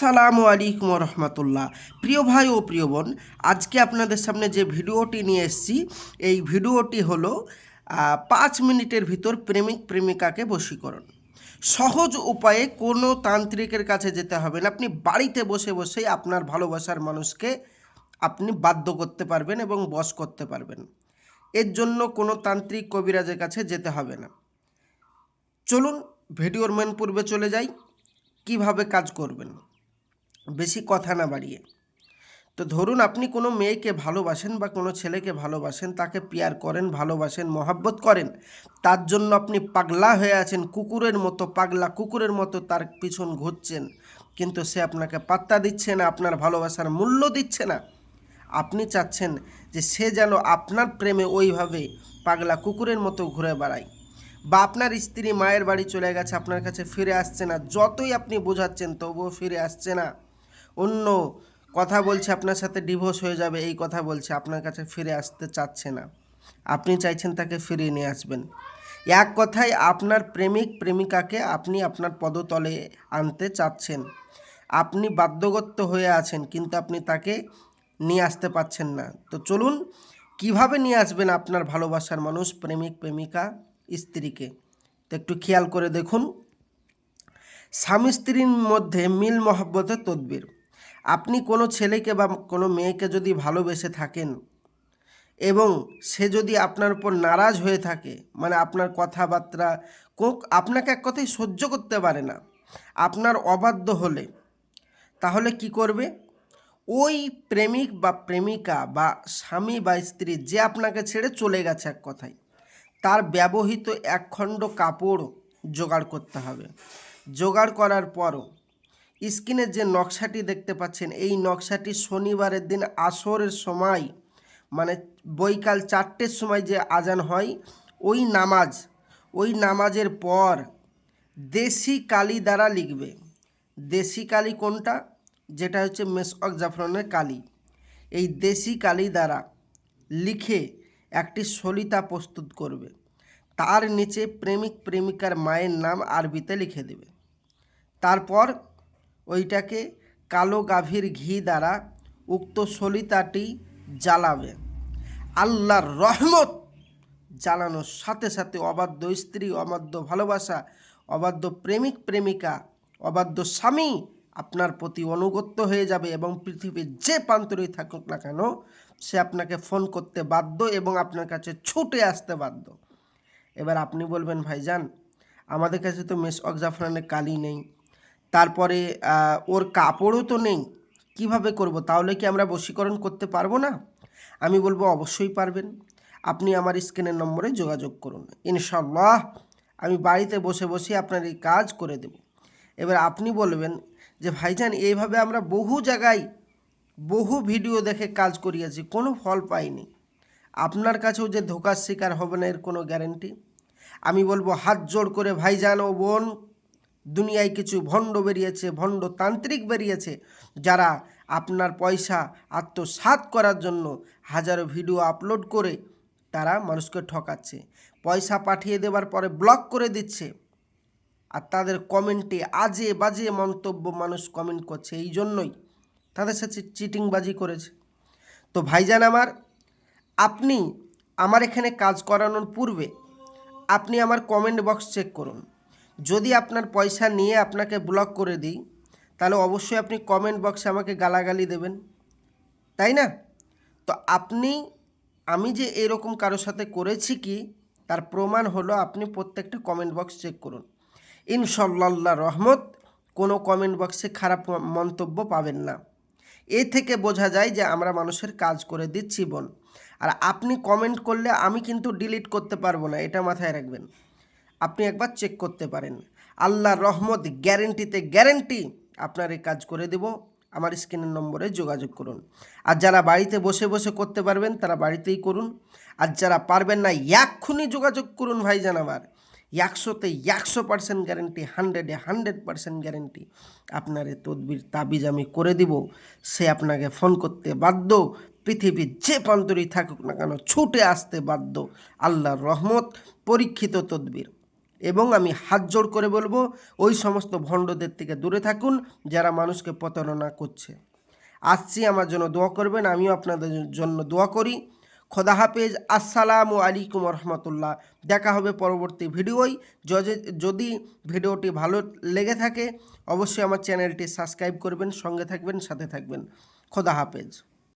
সালামু আলাইকুম রহমতুল্লাহ প্রিয় ভাই ও প্রিয় বোন, আজকে আপনাদের সামনে যে ভিডিওটি নিয়ে এসেছি, এই ভিডিওটি হলো পাঁচ মিনিটের ভিতর প্রেমিক প্রেমিকাকে বশীকরণ। সহজ উপায়ে কোনো তান্ত্রিকের কাছে যেতে হবে না। আপনি বাড়িতে বসে বসেই আপনার ভালোবাসার মানুষকে আপনি বাধ্য করতে পারবেন এবং বশ করতে পারবেন। এর জন্য কোনো তান্ত্রিক কবিরাজের কাছে যেতে হবে না। চলুন, ভিডিওর মেন পূর্বে চলে যাই। কীভাবে কাজ করবেন? বেশি কথা না বাড়িয়ে। তো ধরুন আপনি কোনো মেয়েকে ভালোবাসেন বা কোনো ছেলেকে ভালোবাসেন, তাকে পিয়ার করেন, ভালোবাসেন, মহাব্বত করেন, তার জন্য আপনি পাগলা হয়ে আছেন, কুকুরের মতো পাগলা, কুকুরের মতো তার পিছন ঘুরছেন, কিন্তু সে আপনাকে পাত্তা দিচ্ছে না, আপনার ভালোবাসার মূল্য দিচ্ছে না। আপনি চাচ্ছেন যে সে যেন আপনার প্রেমে ওইভাবে পাগলা, কুকুরের মতো ঘুরে বেড়ায় বা আপনার স্ত্রী মায়ের বাড়ি চলে গেছে, আপনার কাছে ফিরে আসছে না, যতই আপনি বোঝাচ্ছেন তবুও ফিরে আসছে না। অন্য কথা বলছে, আপনার সাথে ডিভোর্স হয়ে যাবে, এই কথা বলছে, আপনার কাছে ফিরে আসতে চাচ্ছে না। আপনি চাইছেন তাকে ফিরিয়ে নিয়ে আসবেন। এক কথায়, আপনার প্রেমিক, প্রেমিকাকে আপনি আপনার পদতলে আনতে চাচ্ছেন। আপনি বাধ্যগত হয়ে আছেন, কিন্তু আপনি তাকে নিয়ে আসতে পারছেন না। তো চলুন, কীভাবে নিয়ে আসবেন আপনার ভালোবাসার মানুষ, প্রেমিক, প্রেমিকা, স্ত্রীকে? তো একটু খেয়াল করে দেখুন। স্বামী স্ত্রীর মধ্যে মিল মহব্বতের তদবির। আপনি কোনো ছেলেকে বা কোনো মেয়েকে যদি ভালোবেসে থাকেন এবং সে যদি আপনার উপর নারাজ হয়ে থাকে মানে আপনার কথাবার্তা কোক আপনাকে এক কথাই সহ্য করতে পারে না, আপনার অবাধ্য হলে, তাহলে কি করবে? ওই প্রেমিক বা প্রেমিকা বা স্বামী বা স্ত্রী যে আপনাকে ছেড়ে চলে গেছে এক কথায়, তার ব্যবহৃত একখণ্ড কাপড় জোগাড় করতে হবে। জোগাড় করার পরও স্ক্রিনে যে নকশাটি দেখতে পাচ্ছেন, এই নকশাটি শনিবারের দিন আসরের সময় মানে বৈকাল চারটের সময় যে আজান হয়, ওই নামাজ, ওই নামাজের পর দেশি কালি দ্বারা লিখবে। দেশি কালি কোনটা? যেটা হচ্ছে মেসক জাফরানের কালি। এই দেশি কালি দ্বারা লিখে একটি সলিতা প্রস্তুত করবে। তার নিচে প্রেমিক প্রেমিকার মায়ের নাম আরবিতে লিখে দেবে। তারপর ওইটাকে কালো গাভীর ঘি দ্বারা উক্ত সলিতাটি জ্বালাবে। আল্লাহর রহমত জ্বালানোর সাথে সাথে অবাধ্য স্ত্রী, অবাধ্য ভালোবাসা, অবাধ্য প্রেমিক, প্রেমিকা, অবাধ্য স্বামী আপনার প্রতি অনুগত্য হয়ে যাবে এবং পৃথিবীর যে প্রান্তরেই থাকুক না কেন, সে আপনাকে ফোন করতে বাধ্য এবং আপনার কাছে ছুটে আসতে বাধ্য। এবার আপনি বলবেন, ভাইজান, আমাদের কাছে তো মেস অক অকজাফরানের কালি নেই। তারপরে ওর কাপড়ও তো নেই, কীভাবে করব? তাহলে কি আমরা বশীকরণ করতে পারব না? আমি বলব, অবশ্যই পারবেন। আপনি আমার স্ক্রিনের নম্বরে যোগাযোগ করুন। ইনশাল্লাহ আমি বাড়িতে বসে বসে আপনার এই কাজ করে দেব। এবার আপনি বলবেন যে, ভাইজান, এইভাবে আমরা বহু জায়গায় বহু ভিডিও দেখে কাজ করিয়েছি, কোনো ফল পাইনি। আপনার কাছেও যে ধোকার শিকার হবে না এর কোনো গ্যারেন্টি? আমি বলব, হাত জোড় করে, ভাইজান ও বোন দুনিয়ায় কিছু ভণ্ড বেরিয়েছে, ভণ্ড তান্ত্রিক বেরিয়েছে, যারা আপনার পয়সা আত্মসাৎ করার জন্য হাজারো ভিডিও আপলোড করে তারা মানুষকে ঠকাচ্ছে। পয়সা পাঠিয়ে দেওয়ার পরে ব্লক করে দিচ্ছে। আর তাদের কমেন্টে আজে বাজে মন্তব্য মানুষ কমেন্ট করছে। এই জন্যই তাদের সাথে চিটিংবাজি করেছে। তো ভাইজান আমার, আপনি আমার এখানে কাজ করানোর পূর্বে আপনি আমার কমেন্ট বক্স চেক করুন। যদি আপনার পয়সা নিয়ে আপনাকে ব্লক করে দিই, তাহলে অবশ্যই আপনি কমেন্ট বক্সে আমাকে গালাগালি দেবেন। তাই না? তো আপনি, আমি যে এরকম কারোর সাথে করেছি কি, তার প্রমাণ হলো আপনি প্রত্যেকটা কমেন্ট বক্স চেক করুন। ইনশাল্লাহ রহমত, কোনো কমেন্ট বক্সে খারাপ মন্তব্য পাবেন না। এ থেকে বোঝা যায় যে আমরা মানুষের কাজ করে দিচ্ছি বোন। আর আপনি কমেন্ট করলে আমি কিন্তু ডিলিট করতে পারব না, এটা মাথায় রাখবেন। আপনি একবার চেক করতে পারেন। আল্লাহর রহমত গ্যারেন্টিতে গ্যারেন্টি আপনার এই কাজ করে দেব। আমার স্ক্রিনের নম্বরে যোগাযোগ করুন। আর যারা বাড়িতে বসে বসে করতে পারবেন, তারা বাড়িতেই করুন। আর যারা পারবেন না, এক্ষুনি যোগাযোগ করুন ভাইজান আমার। একশোতে একশো পার্সেন্ট গ্যারেন্টি হান্ড্রেডে হান্ড্রেড পার্সেন্ট গ্যারেন্টি আপনার এ তদবির, তাবিজ আমি করে দিব। সে আপনাকে ফোন করতে বাধ্য। পৃথিবীর যে প্রান্তরেই থাকুক না কেন, ছুটে আসতে বাধ্য। আল্লাহর রহমত, পরীক্ষিত তদবির। এবং আমি হাত জোড় করে বলব, ওই সমস্ত ভণ্ডদের থেকে দূরে থাকুন যারা মানুষকে প্রতারণা করছে। আসছি, আমার জন্য দোয়া করবেন, আমিও আপনাদের জন্য দোয়া করি। খোদা হাফেজ, আসসালামু আলাইকুম রহমতুল্লাহ। দেখা হবে পরবর্তী ভিডিওয় যদি- যদি ভিডিওটি ভালো লেগে থাকে, অবশ্যই আমার চ্যানেলটি সাবস্ক্রাইব করবেন, সঙ্গে থাকবেন, সাথে থাকবেন। খোদা হাফেজ।